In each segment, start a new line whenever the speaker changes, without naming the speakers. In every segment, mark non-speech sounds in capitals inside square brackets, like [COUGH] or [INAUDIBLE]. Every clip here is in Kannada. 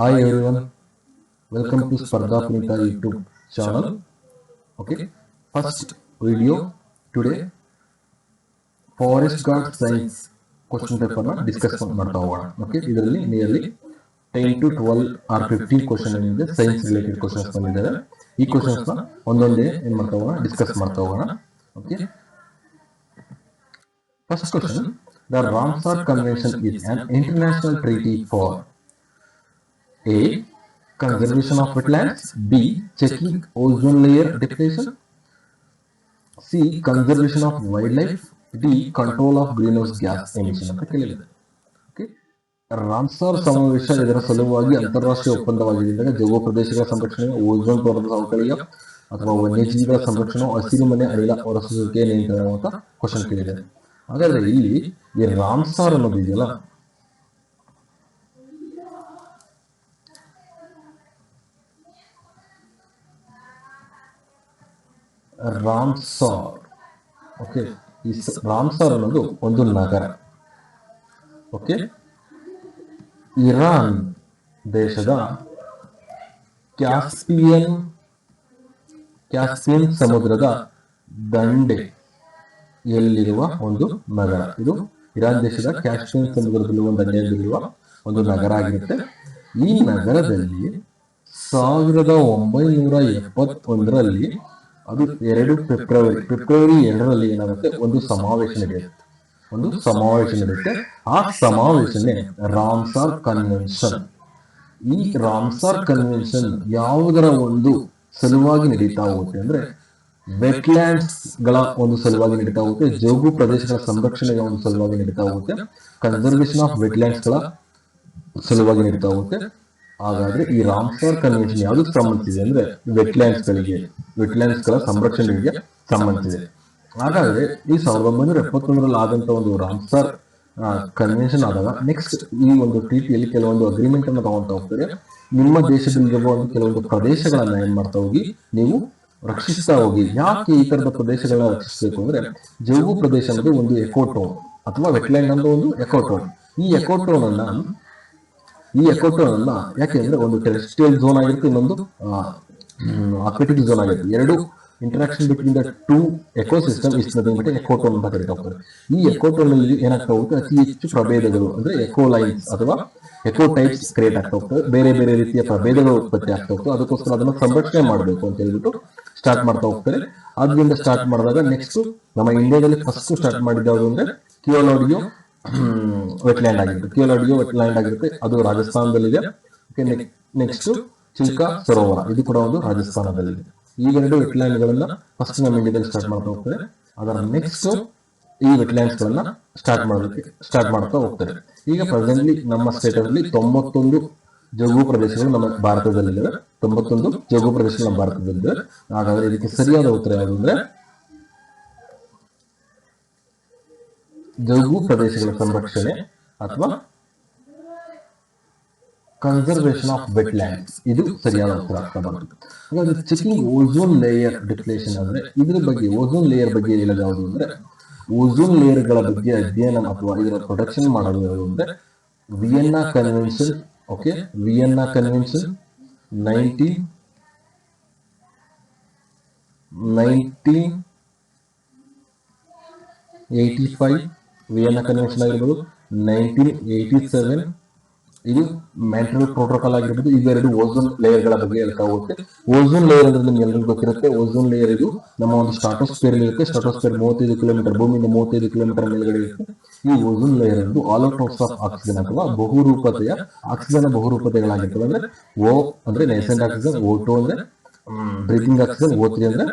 Hi everyone, welcome to Spardha Punita YouTube channel. Okay, first video today. Forest guard science question ಪೇಪರ್ನ ಡಿಸ್ಕಸ್ ಮಾಡ್ತಾ ಹೋಗೋಣ ಓಕೆ ಇದರಲ್ಲಿ nearly ten to twelve or fifteen question ಏನಿದೆ ಸೈನ್ಸ್ ರಿಲೇಟೆಡ್ ಕ್ವಶನ್ಸ್ ಬಂದಿದ್ದಾರೆ ಈ ಕ್ವಶನ್ಸ್ನ ಒಂದೊಂದೇ ಏನ್ ಮಾಡ್ತಾ ಹೋಗೋಣ ಡಿಸ್ಕಸ್ ಮಾಡ್ತಾ ಹೋಗೋಣ okay first question the Ramsar convention is an international treaty for A. Conservation of wetlands. B. Checking ozone layer depletion. C. Conservation of wildlife. D. Control of greenhouse gas emission ಅಂತ ಕೇಳಿದೆ. ರಾಮ್ಸಾರ್ ಸಮಾವೇಶ ಇದರ ಸಲುವಾಗಿ ಅಂತಾರಾಷ್ಟ್ರೀಯ ಒಪ್ಪಂದವಾಗಿದ್ದಾಗ ಜೈವ ಪ್ರದೇಶಗಳ ಸಂರಕ್ಷಣೆ ಓಝೋನ್ ಪೊರದ ಸವಕಳಿಯ ಅಥವಾ ವನ್ಯಜೀವಿಗಳ ಸಂರಕ್ಷಣೆ ಹಸಿರು ಮನೆ ಅನಿಲ ಹೊರಸೂಸುವಿಕೆ ನಿಯಂತ್ರಣ ಅಂತ ಕ್ವಶನ್ ಕೇಳಿದೆ ಹಾಗಾದ್ರೆ ಇಲ್ಲಿ ಈ ರಾಮ್ಸಾರ್ ಅನ್ನೋದು ಇದೆಯಲ್ಲ ರಾಮ್ಸಾರ್. ಓಕೆ ಈ ರಾಮ್ಸಾರ್ ಅನ್ನೋದು ಒಂದು ನಗರ. ಓಕೆ ಇರಾನ್ ದೇಶದ ಕ್ಯಾಸ್ಪಿಯನ್ ಕ್ಯಾಸ್ಪಿಯನ್ ಸಮುದ್ರದ ದಂಡೆ ಎಲ್ಲಿರುವ ಒಂದು ನಗರ. ಇದು ಇರಾನ್ ದೇಶದ ಕ್ಯಾಸ್ಪಿಯನ್ ಒಂದು ದಂಡೆಯಲ್ಲಿರುವ ಒಂದು ನಗರ ಆಗಿರುತ್ತೆ. ಈ ನಗರದಲ್ಲಿ ಸಾವಿರದ ಒಂಬೈನೂರ ಎಪ್ಪತ್ತೊಂದರಲ್ಲಿ ಅದು ಎರಡು ಫೆಬ್ರವರಿ ಫೆಬ್ರವರಿ ಎರಡರಲ್ಲಿ ಏನಾಗುತ್ತೆ? ಒಂದು ಸಮಾವೇಶ ನಡೆಯುತ್ತೆ. ಒಂದು ಸಮಾವೇಶ ನಡೆಯುತ್ತೆ. ಆ ಸಮಾವೇಶನೇ ರಾಮ್ಸಾರ್ ಕನ್ವೆನ್ಷನ್ ಈ ರಾಮ್ಸಾರ್ ಕನ್ವೆನ್ಷನ್ ಯಾವುದರ ಒಂದು ಸಲುವಾಗಿ ನಡೀತಾ ಹೋಗುತ್ತೆ ಅಂದ್ರೆ ವೆಟ್ಲ್ಯಾಂಡ್ಸ್ಗಳ ಒಂದು ಸಲುವಾಗಿ ನಡೀತಾ ಹೋಗುತ್ತೆ. ಜೋಗು ಪ್ರದೇಶಗಳ ಸಂರಕ್ಷಣೆಯ ಒಂದು ಸಲುವಾಗಿ ನಡೀತಾ ಹೋಗುತ್ತೆ. ಕನ್ಸರ್ವೇಶನ್ ಆಫ್ ವೆಟ್ಲ್ಯಾಂಡ್ಸ್ಗಳ ಸಲುವಾಗಿ ನಡೀತಾ ಹೋಗುತ್ತೆ. ಹಾಗಾದ್ರೆ ಈ ರಾಮ್ಸಾರ್ ಕನ್ವೆನ್ಷನ್ ಯಾವುದಕ್ಕೆ ಸಂಬಂಧಿಸಿದೆ ಅಂದ್ರೆ ವೆಟ್ಲ್ಯಾಂಡ್ಸ್ ಗಳಿಗೆ ವೆಟ್ಲ್ಯಾಂಡ್ಸ್ಗಳ ಸಂರಕ್ಷಣೆಗೆ ಸಂಬಂಧಿಸಿದೆ. ಹಾಗಾದ್ರೆ ಈ ಸಾವಿರದ ಒಂಬೈನೂರ ಎಪ್ಪತ್ತೊಂದರಲ್ಲಿ ಆದಂತ ಒಂದು ರಾಮ್ಸಾರ್ ಕನ್ವೆನ್ಷನ್ ಆದಾಗ ನೆಕ್ಸ್ಟ್ ಈ ಒಂದು ಟ್ರೀಟಿಯಲ್ಲಿ ಕೆಲವೊಂದು ಅಗ್ರಿಮೆಂಟ್ ಅನ್ನು ತಗೊಂತಾ ಹೋಗ್ತಾರೆ. ನಿಮ್ಮ ದೇಶದಲ್ಲಿರುವ ಒಂದು ಕೆಲವೊಂದು ಪ್ರದೇಶಗಳನ್ನ ಏನ್ ಮಾಡ್ತಾ ಹೋಗಿ, ನೀವು ರಕ್ಷಿಸ್ತಾ ಹೋಗಿ. ಯಾಕೆ ಈ ತರದ ಪ್ರದೇಶಗಳನ್ನ ರಕ್ಷಿಸಬೇಕು ಅಂದ್ರೆ ಜೌಗು ಪ್ರದೇಶ ಅನ್ನೋದು ಒಂದು ಎಕೋಟೋನ್ ಅಥವಾ ವೆಟ್ಲ್ಯಾಂಡ್ ಅನ್ನೋ ಒಂದು ಎಕೋಟೋನ್ ಈ ಎಕೋಟೋನ್ ಅನ್ನ ಈ ಎಕೋಟೋನ್ ಯಾಕೆ ಅಂದ್ರೆ ಒಂದು ಟೆರೆಸ್ಟ್ರಿಯಲ್ ಝೋನ್ ಆಗಿರುತ್ತೆ, ಇನ್ನೊಂದು ಅಕ್ವೆಟಿಕ್ ಝೋನ್ ಆಗಿರುತ್ತೆ. ಎರಡು interaction between the two ecosystem but ecotone ಅಂತ ಕರೀತಾ ಹೋಗ್ತಾರೆ ಈ ಎಕೋಟೋನ್ ಅಲ್ಲಿ ಏನಾಗ್ತಾ ಹೋಗುತ್ತೆ? ಅತಿ ಹೆಚ್ಚು ಪ್ರಭೇದಗಳು, ಅಂದ್ರೆ ಎಕೋ ಲೈನ್ಸ್ ಅಥವಾ ಎಕೋ ಟೈಪ್ಸ್ ಕ್ರಿಯೇಟ್ ಆಗ್ತಾ ಹೋಗ್ತವೆ ಬೇರೆ ಬೇರೆ ರೀತಿಯ ಪ್ರಭೇದಗಳು ಉತ್ಪತ್ತಿ ಆಗ್ತಾ ಹೋಗ್ತವೆ ಅದಕ್ಕೋಸ್ಕರ ಅದನ್ನ ಸಂರಕ್ಷಣೆ ಮಾಡಬೇಕು ಅಂತ ಹೇಳ್ಬಿಟ್ಟು ಸ್ಟಾರ್ಟ್ ಮಾಡ್ತಾ ಹೋಗ್ತಾರೆ. ಅದರಿಂದ ಸ್ಟಾರ್ಟ್ ಮಾಡಿದಾಗ ನೆಕ್ಸ್ಟ್ ನಮ್ಮ ಇಂಡಿಯಾದಲ್ಲಿ ಫಸ್ಟ್ ಸ್ಟಾರ್ಟ್ ಯಾವುದು ಅಂದ್ರೆ ಕಿಯೋಲೋಡಿಯೋ [CLEARS THROAT] ವೆಟ್ಲ್ಯಾಂಡ್ ಆಗಿರುತ್ತೆ. ಅಡುಗೆ ವೆಟ್ಲ್ಯಾಂಡ್ ಆಗಿರುತ್ತೆ. ಅದು ರಾಜಸ್ಥಾನದಲ್ಲಿದೆ. ನೆಕ್ಸ್ಟ್ ಚಿಲ್ಕಾ ಸರೋವರ. ಇದು ಕೂಡ ಒಂದು ರಾಜಸ್ಥಾನದಲ್ಲಿದೆ. ಇವೆರಡು ವೆಟ್ಲ್ಯಾಂಡ್ ಗಳನ್ನ ಫಸ್ಟ್ ನಮ್ಮ ಇಂಡಿಯಾದಲ್ಲಿ ಸ್ಟಾರ್ಟ್ ಮಾಡ್ತಾ ಹೋಗ್ತಾರೆ. ಅದರ ನೆಕ್ಸ್ಟ್ ಈ ವೆಟ್ಲ್ಯಾಂಡ್ಸ್ ಗಳನ್ನ ಸ್ಟಾರ್ಟ್ ಮಾಡೋದಕ್ಕೆ ಸ್ಟಾರ್ಟ್ ಮಾಡ್ತಾ ಹೋಗ್ತಾರೆ. ಈಗ ಪ್ರೆಸೆಂಟ್ಲಿ ನಮ್ಮ ಸ್ಟೇಟ್ ಅಲ್ಲಿ ತೊಂಬತ್ತೊಂದು ಜಗು ಪ್ರದೇಶಗಳು ನಮ್ಮ ಭಾರತದಲ್ಲಿದ್ದಾವೆ. ತೊಂಬತ್ತೊಂದು ಜಗು ಪ್ರದೇಶಗಳು ನಮ್ಮ ಭಾರತದಲ್ಲಿದೆ ಹಾಗಾದ್ರೆ ಇದಕ್ಕೆ ಸರಿಯಾದ ಉತ್ತರ ಯಾವುದು ಅಂದ್ರೆ ಜಗು ಪ್ರದೇಶಗಳ ಸಂರಕ್ಷಣೆ ಅಥವಾ ಕನ್ಸರ್ವೇಷನ್ ಆಫ್ ವೆಟ್ಲ್ಯಾಂಡ್ಸ್ ಇದು ಸರಿಯಾದ ಉತ್ತರ ಆಗ್ತಾ ಬರುತ್ತೆ ಹಾಗಾದ್ರೆ ಚೆಕಿಂಗ್ ಓಝೋನ್ ಲೇಯರ್ ಡಿಪ್ಲೇಷನ್ ಅಂದ್ರೆ ಇದ್ರ ಬಗ್ಗೆ ಓಝೋನ್ ಲೇಯರ್ ಬಗ್ಗೆ ಹೇಳೋದು ಯಾವುದು ಅಂದ್ರೆ ಓಝೋನ್ ಲೇಯರ್ಗಳ ಬಗ್ಗೆ ಅಧ್ಯಯನ ಅಥವಾ ಇದರ ಪ್ರೊಡಕ್ಷನ್ ಮಾಡೋದು ಯಾವುದು ಅಂದ್ರೆ Vienna convention okay Vienna convention nineteen nineteen eighty five Vienna convention ಆಗಿರ್ಬೋದು ನೈನ್ಟೀನ್ ಏಯ್ಟಿ ಸೆವೆನ್ ಇದು ಮ್ಯಾಂಟ್ರಲ್ ಪ್ರೋಟೋಕಾಲ್ ಆಗಿರ್ಬೋದು. ಇವೆರಡು ಓಝೋನ್ ಲೇಯರ್ಗಳ ಬಗ್ಗೆ ಹೇಳ್ತಾ ಹೋಗುತ್ತೆ. ಓಝೋನ್ ಲೇಯರ್ ಅಂದ್ರೆ ನಿಮ್ಗೆ ಎಲ್ಲರಿಗೂ ಗೊತ್ತಿರುತ್ತೆ. ಓಝೋನ್ ಲೇಯರ್ ಇದು ನಮ್ಮ ಒಂದು ಸ್ಟಾಟೋಸ್ಫಿಯರ್ ಇರುತ್ತೆ. ಸ್ಟಾಟೋಸ್ಫಿಯರ್ ಮೂವತ್ತೈದು ಕಿಲೋಮೀಟರ್ ಭೂಮಿಯಿಂದ ಮೂವತ್ತೈದು ಕಿಲೋಮೀಟರ್ ಮೇಲ್ಗಡೆ ಇರುತ್ತೆ. ಈ ಓಝೋನ್ ಲೇಯರ್ ಅನ್ನೋದು ಆಲ್ ಔಟ್ ಆಫ್ ಆಕ್ಸಿಜನ್ ಅಥವಾ ಬಹುರೂಪತೆಯ ಆಕ್ಸಿಜನ್ ಬಹುರೂಪತೆಗಳಾಗಿರ್ತವೆ ಅಂದ್ರೆ ಓ ಅಂದ್ರೆ ನೈಸೆಂಟ್ ಆಕ್ಸಿಜನ್ ಓ ಟು ಅಂದ್ರೆ ಬ್ರೀತಿಂಗ್ ಆಕ್ಸಿಜನ್ ಓ ತ್ರೀ ಅಂದ್ರೆ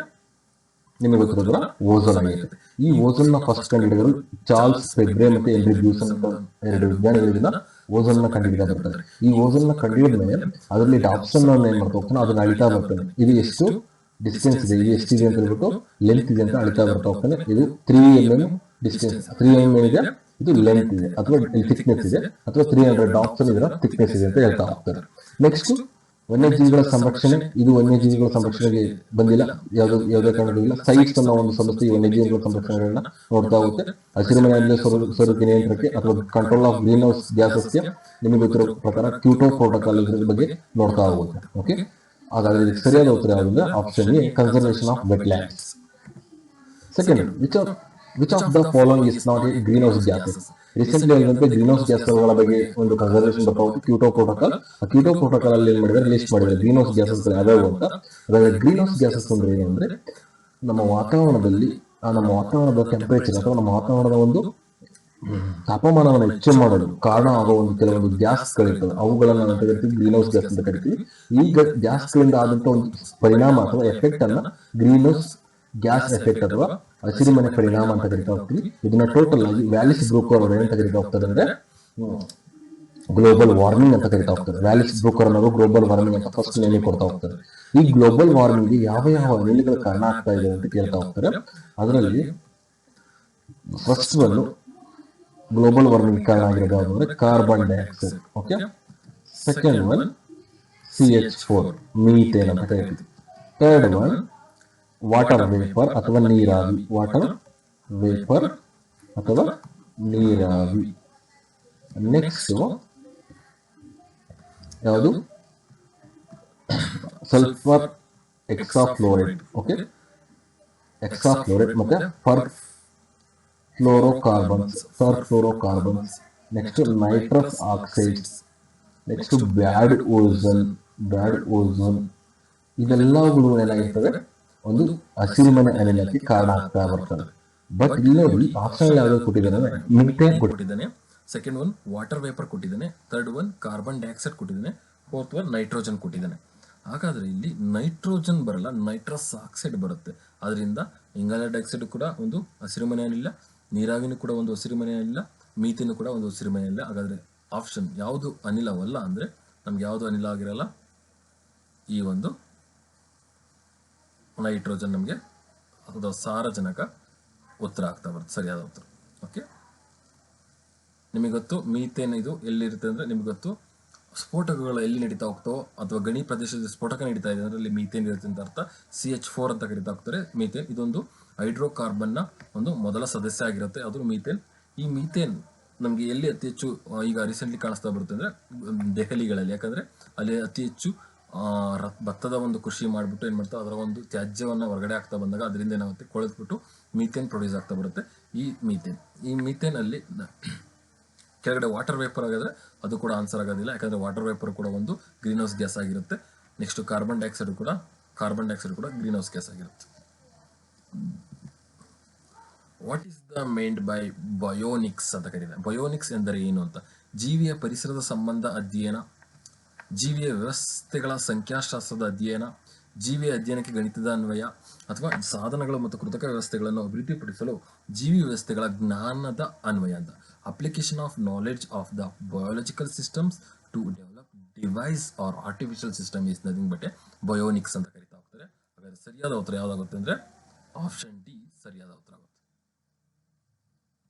ನಿಮಗೆ ಗೊತ್ತಿರೋದಿಲ್ಲ ಓಝೋನ್ ಆಗಿರುತ್ತೆ ಈ ಓಝೋನ್ನ ಫಸ್ಟ್ ಕಂಡುಹಿಡಿದರು ಚಾರ್ಲ್ಸ್ ಫೆಬ್ರೆ ಮತ್ತೆ ಎಲ್ರಿ ಬ್ಯೂಸನ್ ಅಂತ ಎರಡು ವಿಜ್ಞಾನಿಗಳಿಂದ ಓಝೋನ್ನ ಕಂಡುಹಿಡಿದ ಈ ಓಝೋನ್ನ ಕಂಡುಹಿಡಿದ ಮೇಲೆ ಅದರಲ್ಲಿ ಡಾಪ್ಸನ್ ಏನ್ ಮಾಡ್ತಾ ಹೋಗ್ತಾನೆ ಅದನ್ನ ಅಳಿತಾ ಬರ್ತಾನೆ ಇದು ಎಷ್ಟು ಡಿಸ್ಟೆನ್ಸ್ ಇದೆ? ಇದು ಎಷ್ಟಿದೆ ಅಂತ ಹೇಳ್ಬಿಟ್ಟು ಲೆಂತ್ ಇದೆ ಅಂತ ಅಳಿತಾ ಬರ್ತಾ ಹೋಗ್ತಾನೆ. ಇದು three M M distance three M M ಇದೆ. ಇದು ಲೆಂತ್ ಇದೆ. ಅಥವಾ ಥಿಕ್ನೆಸ್ ಇದೆ. ಅಥವಾ ತ್ರೀ ಹಂಡ್ರೆಡ್ ಡಾಪ್ಸನ್ ಇದರ ಥಿಕ್ನೆಸ್ ಇದೆ ಅಂತ ಹೇಳ್ತಾ ಹೋಗ್ತಾರೆ. ನೆಕ್ಸ್ಟ್ ವನ್ಯಜೀವಿಗಳ ಸಂರಕ್ಷಣೆ? ಇದು ವನ್ಯಜೀವಿಗಳ ಸಂರಕ್ಷಣೆಗೆ ಬಂದಿಲ್ಲ. ಯಾವುದೇ ಯಾವುದೇ ಕಾರಣಗಳು ಇಲ್ಲ ಸೈಟ್ಸ್ ಅನ್ನೋ ಒಂದು ಸಂಸ್ಥೆ ವನ್ಯಜೀವಿಗಳ ಸಂರಕ್ಷಣೆಗಳನ್ನ ನೋಡ್ತಾ ಹೋಗುತ್ತೆ. ಹಸಿರಿನ ಅನಿಲ ಸ್ವರೂಪ ನಿಯಂತ್ರಣಕ್ಕೆ ಅಥವಾ ಕಂಟ್ರೋಲ್ ಆಫ್ ಗ್ರೀನ್ ಹೌಸ್ ಗ್ಯಾಸಸ್ಗೆ ನಿಮಗೆ ಗೊತ್ತಿರೋ ಪ್ರಕಾರ ಕ್ಯೂಟೋ ಪ್ರೋಟೋಕಾಲ್ ಇದ್ರ ಬಗ್ಗೆ ನೋಡ್ತಾ ಹೋಗುತ್ತೆ. ಓಕೆ ಹಾಗಾದ್ರೆ ಇದಕ್ಕೆ ಸರಿಯಾದ ಉತ್ತರ ಯಾವುದಂದ್ರೆ option A conservation of wetlands second which of which of the following is not a greenhouse gases recently ಏನಂತೆ ಗ್ರೀನ್ ಹೌಸ್ ಗ್ಯಾಸ್ಗಳ ಬಗ್ಗೆ ಒಂದು ಕನ್ಸರ್ವೇಷನ್ ಬರ್ತಾ ಹೋಗುತ್ತೆ ಕ್ಯೂಟೋ ಪ್ರೋಟೋಕಾಲ್ ಕ್ಯೂಟೋ ಪ್ರೋಟೋಕಾಲ್ ಅಲ್ಲಿ ಏನ್ ಮಾಡಿದ್ರೆ ಲಿಸ್ಟ್ ಮಾಡಿದ್ರೆ ಗ್ರೀನ್ ಹೌಸ್ ಗ್ಯಾಸಸ್ ಯಾವ್ಯಾವು ಅಂತ. ಅದಾದ್ರೆ ಗ್ರೀನ್ ಹೌಸ್ ಗ್ಯಾಸಸ್ ಅಂದ್ರೆ ಏನು ಅಂದ್ರೆ, ನಮ್ಮ ವಾತಾವರಣದಲ್ಲಿ ನಮ್ಮ ವಾತಾವರಣದ ಟೆಂಪರೇಚರ್ ಅಥವಾ ನಮ್ಮ ವಾತಾವರಣದ ಒಂದು ತಾಪಮಾನವನ್ನು ಹೆಚ್ಚು ಮಾಡಲು ಕಾರಣ ಆಗೋ ಒಂದು ಕೆಲವೊಂದು ಗ್ಯಾಸ್ಗಳಿರ್ತವೆ ಅವುಗಳನ್ನ ನಾವು ಕರಿತೀವಿ ಗ್ರೀನ್ ಹೌಸ್ ಗ್ಯಾಸ್ ಅಂತ ಕರಿತೀವಿ. ಈ ಗ್ಯಾಸ್ಗಳಿಂದ ಆದಂತಹ ಒಂದು ಪರಿಣಾಮ ಅಥವಾ ಎಫೆಕ್ಟ್ ಅನ್ನ ಗ್ರೀನ್ ಹೌಸ್ ಗ್ಯಾಸ್ ಎಫೆಕ್ಟ್ ಅಥವಾ ಹಸಿರುಮನೆ ಪರಿಣಾಮ ಅಂತ ಕರಿತಾ ಹೋಗ್ತೀವಿ. ಇದನ್ನ ಟೋಟಲ್ ಆಗಿ ವ್ಯಾಲಿಸ್ ಬ್ರೋಕರ್ ಅವರು ಏನಂತ ಕರಿತಾ ಹೋಗ್ತಾರೆ ಅಂದ್ರೆ ಗ್ಲೋಬಲ್ ವಾರ್ಮಿಂಗ್ ಅಂತ ಕರಿತಾ ಹೋಗ್ತಾರೆ. ವ್ಯಾಲಿಸ್ ಬ್ರೋಕರ್ ಅನ್ನೋದು ಗ್ಲೋಬಲ್ ವಾರ್ಮಿಂಗ್ ಅಂತ ಫಸ್ಟ್ ನೇಮಿ ಕೊಡ್ತಾ ಹೋಗ್ತದೆ ಈ ಗ್ಲೋಬಲ್ ವಾರ್ಮಿಂಗ್ ಯಾವ ಯಾವ ಅನಿಲಗಳ ಕಾರಣ ಆಗ್ತಾ ಇದೆ ಅಂತ ಕೇಳ್ತಾ ಹೋಗ್ತಾರೆ. ಅದರಲ್ಲಿ ಫಸ್ಟ್ ಒಂದು ಗ್ಲೋಬಲ್ ವಾರ್ಮಿಂಗ್ ಕಾರಣ ಆಗಿರೋದು ಯಾವುದು ಅಂದ್ರೆ carbon dioxide okay second one C H four methane ಅಂತ ಕರಿತೀವಿ ಥರ್ಡ್ ಒನ್ ವಾಟರ್ ವೇಪರ್ ಅಥವಾ ನೀರಾವಿ ವಾಟರ್ ವೇಪರ್ ಅಥವಾ ನೀರಾವಿ ನೆಕ್ಸ್ಟ್ ಯಾವುದು ಸಲ್ಫರ್ ಎಕ್ಸಾಫ್ಲೋರೈಡ್ ಓಕೆ ಎಕ್ಸಾಫ್ಲೋರೈಡ್ ಮತ್ತೆ perfluorocarbons perfluorocarbons next nitrous oxides next bad ozone bad ozone ಇದೆಲ್ಲವುಗಳು ಏನಾಗಿರ್ತವೆ ಒಂದು ಹಸಿರುಮನೆ ಅನಿಲಕ್ಕೆ ಕಾರಣ ಆಗ್ತಾ ಬರ್ತದೆ ಬಟ್ ಇಲ್ಲಿ ನೋಡಿ ಆಪ್ಷನ್ ಯಾವ್ದು ಕೊಟ್ಟಿದ್ದಾನೆ ಮಿಥೇನ್
ಕೊಟ್ಟಿದ್ದಾನೆ. ಸೆಕೆಂಡ್ ಒನ್ ವಾಟರ್ ವೇಪರ್ ಕೊಟ್ಟಿದ್ದಾನೆ. ಥರ್ಡ್ ಒನ್ ಕಾರ್ಬನ್ ಡೈಆಕ್ಸೈಡ್ ಕೊಟ್ಟಿದ್ದಾನೆ. ಫೋರ್ತ್ ಒನ್ ನೈಟ್ರೋಜನ್ ಕೊಟ್ಟಿದ್ದಾನೆ. ಹಾಗಾದ್ರೆ ಇಲ್ಲಿ ನೈಟ್ರೋಜನ್ ಬರಲ್ಲ ನೈಟ್ರಸ್ ಆಕ್ಸೈಡ್ ಬರುತ್ತೆ. ಅದರಿಂದ ಇಂಗಾಲ ಡೈಆಕ್ಸೈಡ್ ಕೂಡ ಒಂದು ಹಸಿರುಮನೆ ಅನಿಲ ನೀರಾವಿನೂ ಕೂಡ ಒಂದು ಹಸಿರುಮನೆ ಅನಿಲ ಮೀತಿನೂ ಕೂಡ ಒಂದು ಹಸಿರುಮನೆ ಅನಿಲ ಹಾಗಾದ್ರೆ ಆಪ್ಷನ್ ಯಾವುದು ಅನಿಲವಲ್ಲ ಅಂದ್ರೆ ನಮ್ಗೆ ಯಾವುದು ಅನಿಲ ಆಗಿರಲ್ಲ ಈ ಒಂದು ನೈಟ್ರೋಜನ್ ನಮಗೆ ಅಥವಾ ಸಾರಜನಕ ಉತ್ತರ ಆಗ್ತಾ ಬರುತ್ತೆ, ಸರಿಯಾದ ಉತ್ತರ. ಓಕೆ ನಿಮಗೆ ಗೊತ್ತು ಮೀಥೇನ್ ಇದು ಎಲ್ಲಿರುತ್ತೆ ಅಂದರೆ ನಿಮಗೆ ಗೊತ್ತು ಸ್ಫೋಟಕಗಳು ಎಲ್ಲಿ ನಡೀತಾ ಹೋಗ್ತೋ ಅಥವಾ ಗಣಿ ಪ್ರದೇಶದಲ್ಲಿ ಸ್ಫೋಟಕ ನಡೀತಾ ಇದೆ ಅಂದರೆ ಅಲ್ಲಿ ಮೀಥೇನ್ ಇರುತ್ತೆ ಅಂತ ಅರ್ಥ. ಸಿ ಎಚ್ ಫೋರ್ ಅಂತ ಕರೀತಾ ಹೋಗ್ತಾರೆ ಮೀಥೇನ್. ಇದೊಂದು ಹೈಡ್ರೋಕಾರ್ಬನ್ನ ಒಂದು ಮೊದಲ ಸದಸ್ಯ ಆಗಿರುತ್ತೆ. ಅದು ಮೀಥೇನ್. ಈ ಮೀಥೇನ್ ನಮಗೆ ಎಲ್ಲಿ ಅತಿ ಹೆಚ್ಚು ಈಗ ರೀಸೆಂಟ್ಲಿ ಕಾಣಿಸ್ತಾ ಬರುತ್ತೆ ಅಂದರೆ ದೆಹಲಿಗಳಲ್ಲಿ. ಯಾಕಂದರೆ ಅಲ್ಲಿ ಅತಿ ಹೆಚ್ಚು ಭತ್ತದ ಒಂದು ಕೃಷಿ ಮಾಡಿಬಿಟ್ಟು ಏನು ಮಾಡ್ತಾರೆ ಅದರ ಒಂದು ತ್ಯಾಜ್ಯವನ್ನು ಹೊರಗಡೆ ಆಗ್ತಾ ಬಂದಾಗ ಅದರಿಂದ ಏನಾಗುತ್ತೆ? ಕೊಳೆದ್ಬಿಟ್ಟು ಮೀಥೇನ್ ಪ್ರೊಡ್ಯೂಸ್ ಆಗ್ತಾ ಬರುತ್ತೆ. ಈ ಮೀಥೇನ್ ಈ ಮೀಥೇನ್ ಅಲ್ಲಿ [CLEARS THROAT] ಕೆಳಗಡೆ ವಾಟರ್ ವೇಪರ್ ಆಗಿದ್ರೆ ಅದು ಕೂಡ ಆನ್ಸರ್ ಆಗೋದಿಲ್ಲ. ಯಾಕಂದ್ರೆ ವಾಟರ್ ವೇಪರ್ ಕೂಡ ಒಂದು ಗ್ರೀನ್ ಹೌಸ್ ಗ್ಯಾಸ್ ಆಗಿರುತ್ತೆ. ನೆಕ್ಸ್ಟ್ ಕಾರ್ಬನ್ ಡೈಆಕ್ಸೈಡ್ ಕೂಡ ಕಾರ್ಬನ್ ಡೈಆಕ್ಸೈಡ್ ಕೂಡ ಗ್ರೀನ್ ಹೌಸ್ ಗ್ಯಾಸ್ ಆಗಿರುತ್ತೆ. What is the meant by bionics ಅಂತ ಕರೀತಾರೆ ಬಯೋನಿಕ್ಸ್ ಎಂದರೆ ಏನು ಅಂತ? ಜೀವಿಯ ಪರಿಸರದ ಸಂಬಂಧ ಅಧ್ಯಯನ ಜೀವಿಯ ವ್ಯವಸ್ಥೆಗಳ ಸಂಖ್ಯಾಶಾಸ್ತ್ರದ ಅಧ್ಯಯನ, ಜೀವಿಯ ಅಧ್ಯಯನಕ್ಕೆ ಗಣಿತದ ಅನ್ವಯ ಅಥವಾ ಸಾಧನಗಳು ಮತ್ತು ಕೃತಕ ವ್ಯವಸ್ಥೆಗಳನ್ನು ಅಭಿವೃದ್ಧಿಪಡಿಸಲು ಜೀವಿ ವ್ಯವಸ್ಥೆಗಳ ಜ್ಞಾನದ ಅನ್ವಯ ಅಂತ. Application of knowledge of the biological systems to develop device or artificial system is nothing but bionics ಅಂತ ಕರಿತಾ ಹೋಗ್ತಾರೆ. ಹಾಗಾದ್ರೆ ಸರಿಯಾದ ಉತ್ತರ ಯಾವ್ದಾಗುತ್ತೆ ಅಂದ್ರೆ ಆಪ್ಷನ್ ಡಿ ಸರಿಯಾದ ಉತ್ತರ ಆಗುತ್ತೆ.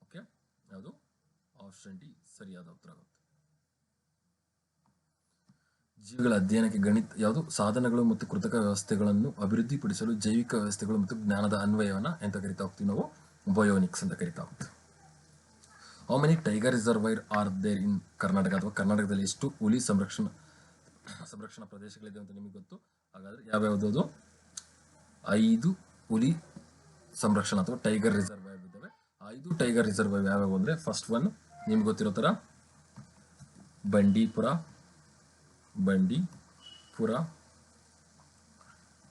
ಓಕೆ ಯಾವುದು? ಆಪ್ಷನ್ ಡಿ ಸರಿಯಾದ ಉತ್ತರ ಆಗುತ್ತೆ. ಜೀವಿಗಳ ಅಧ್ಯಯನಕ್ಕೆ ಗಣಿತ, ಯಾವುದು? ಸಾಧನಗಳು ಮತ್ತು ಕೃತಕ ವ್ಯವಸ್ಥೆಗಳನ್ನು ಅಭಿವೃದ್ಧಿಪಡಿಸಲು ಜೈವಿಕ ವ್ಯವಸ್ಥೆಗಳು ಮತ್ತು ಜ್ಞಾನದ ಅನ್ವಯವನ್ನ ಎಂತ ಕರಿತಾ ಹೋಗ್ತೀವಿ ನಾವು? ಬಯೋನಿಕ್ಸ್ ಅಂತ ಕರಿತಾ ಹೋಗ್ತೀವಿ. How many tiger reservoir are there in Karnataka ಅಥವಾ ಕರ್ನಾಟಕದಲ್ಲಿ ಎಷ್ಟು ಹುಲಿ ಸಂರಕ್ಷಣಾ ಸಂರಕ್ಷಣಾ ಪ್ರದೇಶಗಳಿದೆ ಅಂತ ನಿಮಗೆ ಗೊತ್ತು? ಹಾಗಾದ್ರೆ ಯಾವ್ಯಾವುದು ಐದು ಹುಲಿ ಸಂರಕ್ಷಣಾ ಅಥವಾ ಟೈಗರ್ ರಿಸರ್ವೈರ್ ಇದ್ದಾವೆ. ಐದು ಟೈಗರ್ ರಿಸರ್ವೈರ್ ಯಾವ್ಯಾವು ಅಂದ್ರೆ ಫಸ್ಟ್ ಒನ್ ನಿಮ್ಗೆ ಗೊತ್ತಿರೋ ತರ ಬಂಡೀಪುರ ಬಂಡೀಪುರ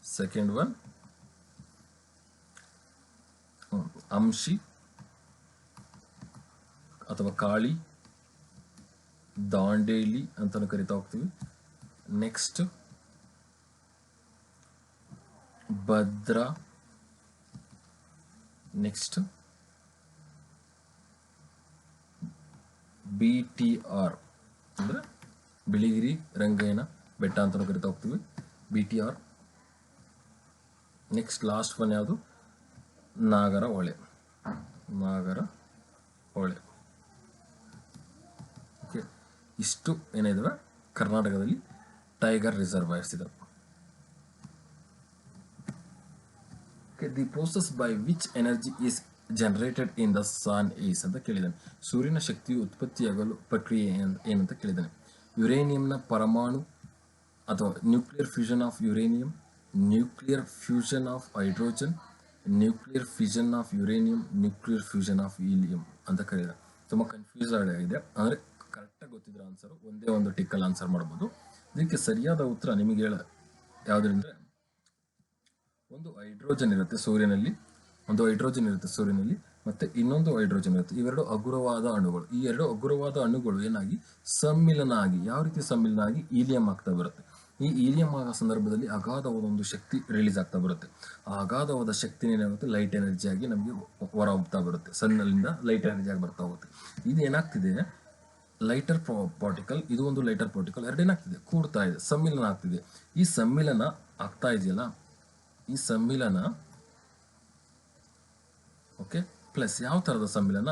ಸೆಕೆಂಡ್ ಒನ್ ಅಂಶಿ ಅಥವಾ ಕಾಳಿ, ದಾಂಡೇಲಿ ಅಂತಲೂ ಕರಿತಾ ಹೋಗ್ತೀವಿ. Next Bhadra. Next B T R ಅಂದ್ರೆ ಬಿಳಿಗಿರಿ ರಂಗಯ್ಯನ ಬೆಟ್ಟ ಅಂತಲೂ ಕರಿತಾ ಹೋಗ್ತೀವಿ. B T R next last one ಯಾವುದು? ನಾಗರ ಹೊಳೆ. ನಾಗರ ಹೊಳೆ. ಓಕೆ ಇಷ್ಟು ಏನಿದಾವೆ? ಕರ್ನಾಟಕದಲ್ಲಿ tiger reservoirs okay the process by which energy is generated in the sun is ಅಂತ ಕೇಳಿದ್ದಾನೆ. ಸೂರ್ಯನ ಶಕ್ತಿಯು ಉತ್ಪತ್ತಿಯಾಗಲು ಪ್ರಕ್ರಿಯೆ ಏನ್- ಏನಂತ ಕೇಳಿದ್ದಾನೆ. ಯುರೇನಿಯಂನ ಪರಮಾಣು ಅಥವಾ nuclear fusion of uranium, nuclear fusion of hydrogen, nuclear fusion of uranium, nuclear fusion of helium ಅಂತ ಕರೀತಾರೆ. ತುಂಬ ಕನ್ಫ್ಯೂಸ್ ಆಗಿದೆ. ಅಂದರೆ ಕರೆಕ್ಟಾಗಿ ಗೊತ್ತಿದ್ರೆ ಆನ್ಸರ್ ಒಂದೇ ಒಂದು ಟಿಕ್ಕಲ್ಲಿ ಆನ್ಸರ್ ಮಾಡ್ಬೋದು. ಇದಕ್ಕೆ ಸರಿಯಾದ ಉತ್ತರ ನಿಮಗೆ ಹೇಳ ಯಾವುದಂದ್ರೆ ಒಂದು ಹೈಡ್ರೋಜನ್ ಇರುತ್ತೆ ಸೂರ್ಯನಲ್ಲಿ, ಒಂದು ಹೈಡ್ರೋಜನ್ ಇರುತ್ತೆ ಸೂರ್ಯನಲ್ಲಿ ಮತ್ತೆ ಇನ್ನೊಂದು ಹೈಡ್ರೋಜನ್ ಇರುತ್ತೆ. ಇವೆರಡು ಹಗುರವಾದ ಅಣುಗಳು. ಈ ಎರಡು ಹಗುರವಾದ ಅಣುಗಳು ಏನಾಗಿ? ಸಮ್ಮಿಲನ ಆಗಿ ಯಾವ ರೀತಿ ಸಮ್ಮಿಲನ ಆಗಿ ಈಲಿಯಂ ಆಗ್ತಾ ಬರುತ್ತೆ. ಈ ಈಲಿಯಂ ಆಗೋ ಸಂದರ್ಭದಲ್ಲಿ ಅಗಾಧವಾದ ಒಂದು ಶಕ್ತಿ ರಿಲೀಸ್ ಆಗ್ತಾ ಬರುತ್ತೆ. ಆ ಅಗಾಧವಾದ ಶಕ್ತಿನೇನಾಗುತ್ತೆ ಲೈಟ್ ಎನರ್ಜಿ ಆಗಿ ನಮಗೆ ಹೊರ ಹೋಗ್ತಾ ಬರುತ್ತೆ. ಸನ್ನಲ್ಲಿಂದ ಲೈಟ್ ಎನರ್ಜಿ ಆಗಿ ಬರ್ತಾ ಹೋಗುತ್ತೆ. ಇದು ಏನಾಗ್ತಿದೆ? Lighter particle. ಇದು ಒಂದು ಲೈಟರ್ ಪಾರ್ಟಿಕಲ್. ಎರಡೇನಾಗ್ತಿದೆ? ಕೂಡ್ತಾ ಇದೆ. ಸಮ್ಮಿಲನ ಆಗ್ತಿದೆ. ಈ ಸಮ್ಮಿಲನ ಆಗ್ತಾ ಇದೆಯಲ್ಲ? ಈ ಸಮ್ಮಿಲನ ಓಕೆ? ಪ್ಲಸ್ ಯಾವ ಥರದ ಸಮ್ಮಿಲನ?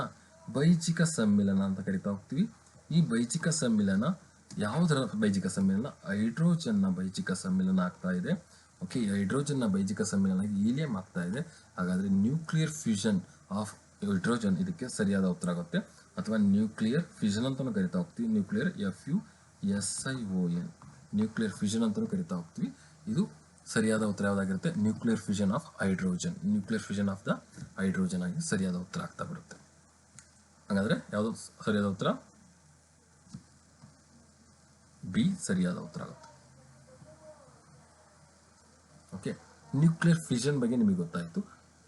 ಬೈಚಿಕ ಸಮ್ಮಿಲನ ಅಂತ ಕರಿತಾ ಹೋಗ್ತೀವಿ. ಈ ಬೈಚಿಕ ಸಮ್ಮಿಲನ ಯಾವುದರ ಬೈಜಿಕ ಸಮ್ಮಿಲನ? ಹೈಡ್ರೋಜನ್ನ ಬೈಜಿಕ ಸಮ್ಮಿಲನ ಆಗ್ತಾ ಇದೆ. ಓಕೆ ಹೈಡ್ರೋಜನ್ನ ಬೈಜಿಕ ಸಮ್ಮಿಲನ ಈಲಿಯಂ ಆಗ್ತಾ ಇದೆ. ಹಾಗಾದ್ರೆ ನ್ಯೂಕ್ಲಿಯರ್ ಫ್ಯೂಷನ್ ಆಫ್ ಹೈಡ್ರೋಜನ್ ಇದಕ್ಕೆ ಸರಿಯಾದ ಉತ್ತರ ಆಗುತ್ತೆ. ಅಥವಾ ನ್ಯೂಕ್ಲಿಯರ್ ಫ್ಯೂಷನ್ ಅಂತಲೂ ಕರಿತಾ ಹೋಗ್ತೀವಿ. Nuclear F U S I O N nuclear fusion ಅಂತಲೂ ಕರಿತಾ ಹೋಗ್ತೀವಿ. ಇದು ಸರಿಯಾದ ಉತ್ತರ ಯಾವುದಾಗಿರುತ್ತೆ? Nuclear fusion of hydrogen nuclear fusion of the hydrogen ಆಗಿ ಸರಿಯಾದ ಉತ್ತರ ಆಗ್ತಾ ಬರುತ್ತೆ ಹಾಗಾದ್ರೆ ಯಾವುದು ಸರಿಯಾದ ಉತ್ತರ? ಬಿ ಸರಿಯಾದ ಉತ್ತರ ಆಗುತ್ತೆ. ಓಕೆ ನ್ಯೂಕ್ಲಿಯರ್ ಫಿಷನ್ ಬಗ್ಗೆ ನಿಮಗೆ ಗೊತ್ತಾಯಿತು.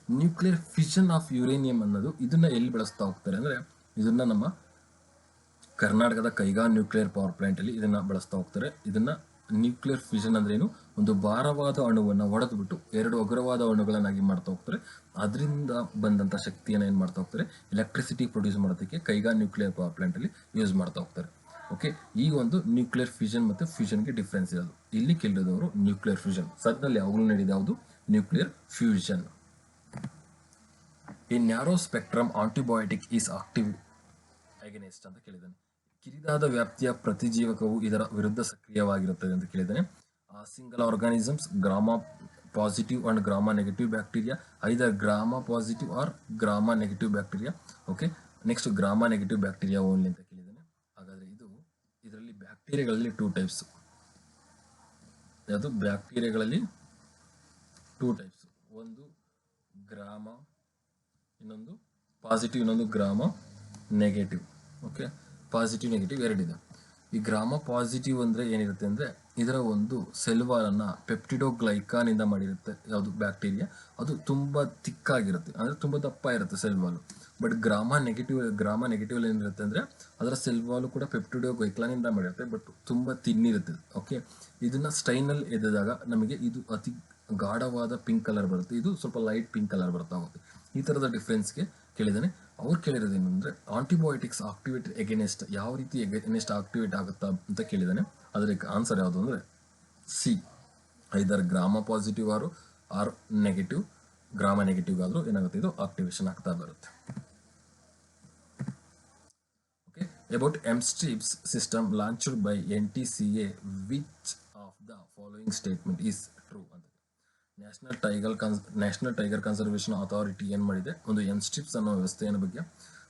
ನ್ಯೂಕ್ಲಿಯರ್ ಫ್ಯೂಷನ್ ಆಫ್ ಯುರೇನಿಯಂ ಅನ್ನೋದು ಇದನ್ನ ಎಲ್ಲಿ ಬಳಸ್ತಾ ಹೋಗ್ತಾರೆ ಅಂದ್ರೆ ಇದನ್ನ ನಮ್ಮ ಕರ್ನಾಟಕದ ಕೈಗಾ ನ್ಯೂಕ್ಲಿಯರ್ ಪವರ್ ಪ್ಲಾಂಟ್ ಅಲ್ಲಿ ಇದನ್ನ ಬಳಸ್ತಾ ಹೋಗ್ತಾರೆ. ಇದನ್ನ ನ್ಯೂಕ್ಲಿಯರ್ ಫ್ಯೂಷನ್ ಅಂದ್ರೆ ಏನು ಒಂದು ಭಾರವಾದ ಅಣುವನ್ನ ಹೊಡೆದ್ಬಿಟ್ಟು ಎರಡು ಅಗ್ರವಾದ ಅಣುಗಳನ್ನಾಗಿ ಮಾಡ್ತಾ ಹೋಗ್ತಾರೆ. ಅದರಿಂದ ಬಂದಂತ ಶಕ್ತಿಯನ್ನ ಏನು ಮಾಡ್ತಾ ಹೋಗ್ತಾರೆ? ಎಲೆಕ್ಟ್ರಿಸಿಟಿ ಪ್ರೊಡ್ಯೂಸ್ ಮಾಡೋದಕ್ಕೆ ಕೈಗಾ ನ್ಯೂಕ್ಲಿಯರ್ ಪವರ್ ಪ್ಲಾಂಟ್ ಅಲ್ಲಿ ಯೂಸ್ ಮಾಡ್ತಾ ಹೋಗ್ತಾರೆ. ಓಕೆ ಈ ಒಂದು ನ್ಯೂಕ್ಲಿಯರ್ ಫ್ಯೂಷನ್ ಮತ್ತೆ ಫ್ಯೂಷನ್ಗೆ ಡಿಫ್ರೆನ್ಸ್ ಇರೋದು. ಇಲ್ಲಿ ಕೇಳಿದವರು ನ್ಯೂಕ್ಲಿಯರ್ ಫ್ಯೂಷನ್ ಸದ್ಯದಲ್ಲಿ ಯಾವಾಗಲೂ ನಡೆದ ನ್ಯೂಕ್ಲಿಯರ್ ಫ್ಯೂಷನ್ ಈ narrow spectrum antibiotic is active against ಅಂತ ಕೇಳಿದ್ದಾನೆ. ಕಿರಿದಾದ ವ್ಯಾಪ್ತಿಯ ಪ್ರತಿಜೀವಕವು ಇದರ ವಿರುದ್ಧ ಸಕ್ರಿಯವಾಗಿರುತ್ತದೆ ಅಂತ ಕೇಳಿದರೆ single organisms, gram positive and gram negative bacteria, either gram positive or gram negative bacteria, okay? Next gram negative bacteria only ಅಂತ ಕೇಳಿದ್ದೇನೆ. ಹಾಗಾದರೆ ಇದು ಇದರಲ್ಲಿ ಬ್ಯಾಕ್ಟೀರಿಯಾಗಳಲ್ಲಿ ಟೂ ಟೈಪ್ಸ್. ಯಾವುದು? ಬ್ಯಾಕ್ಟೀರಿಯಾಗಳಲ್ಲಿ ಟೂ ಟೈಪ್ಸ್. ಒಂದು ಗ್ರಾಮ, ಇನ್ನೊಂದು ಪಾಸಿಟಿವ್, ಇನ್ನೊಂದು ಗ್ರಾಮ ನೆಗೆಟಿವ್, ಓಕೆ? ಪಾಸಿಟಿವ್ ನೆಗೆಟಿವ್ ಎರಡಿದೆ. ಈ ಗ್ರಾಮ ಪಾಸಿಟಿವ್ ಅಂದರೆ ಏನಿರುತ್ತೆ ಅಂದರೆ ಇದರ ಒಂದು ಸೆಲ್ವಾರನ್ನು ಪೆಪ್ಟಿಡೋಗ್ಲೈಕಾನಿಂದ ಮಾಡಿರುತ್ತೆ, ಯಾವುದು ಬ್ಯಾಕ್ಟೀರಿಯಾ ಅದು ತುಂಬ ತಿಕ್ಕಾಗಿರುತ್ತೆ, ಅಂದರೆ ತುಂಬ ದಪ್ಪ ಇರುತ್ತೆ cell wall but gram negative gram negative ಏನಿರುತ್ತೆ ಅಂದರೆ ಅದರ ಸೆಲ್ವಾಲು ಕೂಡ ಪೆಪ್ಟಿಡೋ ಇಂದ ಮಾಡಿರುತ್ತೆ ಬಟ್ ತುಂಬ ತಿನ್ನಿರುತ್ತೆ ಓಕೆ ಇದನ್ನು ಸ್ಟೈನಲ್ಲಿ ಎದ್ದಾಗ ನಮಗೆ ಇದು ಅತಿ ಗಾಢವಾದ ಪಿಂಕ್ ಕಲರ್ ಬರುತ್ತೆ. ಇದು ಸ್ವಲ್ಪ ಲೈಟ್ ಪಿಂಕ್ ಕಲರ್ ಬರ್ತಾ ಹೋಗುತ್ತೆ. ಈ ಥರದ ಡಿಫ್ರೆನ್ಸ್ಗೆ ಕೇಳಿದಾನೆ ಅವ್ರು ಕೇಳಿರೋದು ಏನಂದ್ರೆ ಆಂಟಿಬಯೋಟಿಕ್ಸ್ ಆಕ್ಟಿವೇಟ್ ಎಗೇನೆಸ್ಟ್ ಯಾವ ರೀತಿ ಎಗೇನೆಸ್ಟ್ ಆಕ್ಟಿವೇಟ್ ಆಗುತ್ತಾ ಅಂತ ಕೇಳಿದಾನೆ. ಅದಕ್ಕೆ ಆನ್ಸರ್ ಯಾವುದು ಅಂದ್ರೆ ಸಿ ಐದರ್ ಗ್ರಾಮ ಪಾಸಿಟಿವ್ ಆರು ಆರ್ ನೆಗೆಟಿವ್ ಗ್ರಾಮ ನೆಗೆಟಿವ್ ಆದರೂ ಏನಾಗುತ್ತೆ? ಇದು ಆಕ್ಟಿವೇಶನ್ ಆಗ್ತಾ ಬರುತ್ತೆ. Okay about M stripes system launched by N T C A which of the following statement is national tiger cons national tiger conservation authority ಏನು ಮಾಡಿದೆ? ಒಂದು ಎನ್ ಸ್ಟಿಪ್ಸ್ ಅನ್ನೋ ವ್ಯವಸ್ಥೆಯ ಬಗ್ಗೆ